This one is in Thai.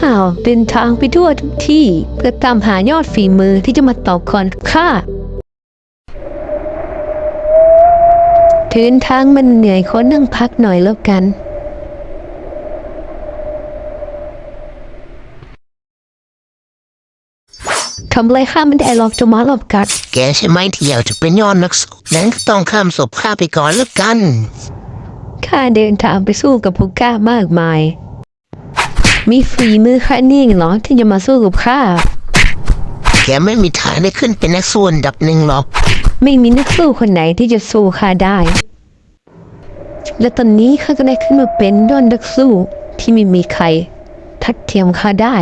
ข้าวเดินทางไปทั่วทุกที่ เพื่อตามหายอดฝีมือที่จะมาต่อกรข้าเดินทางมันเหนื่อยขอนั่งพักหน่อยแล้วกัน ทำไรข้าไม่ได้หรอกจะมาหลบกัด แกใช่ไหมที่อยากจะเป็นยอดนักสู้นั้นก็ต้องข้ามศพข้าไปก่อนแล้วกัน ข้าเดินทางไปสู้กับผู้กล้ามากมาย มีฝีมือแค่นี้เหรอที่จะมาสู้กับข้า แกไม่มีทางได้ขึ้นเป็นนักสู้อันดับหนึ่งหรอก ไม่มีนักสู้คนไหนที่จะสู้ข้าได้ และตอนนี้ข้าก็ได้ขึ้นมาเป็นยอดนักสู้ที่ไม่มีใคร ทัดเทียมข้าได้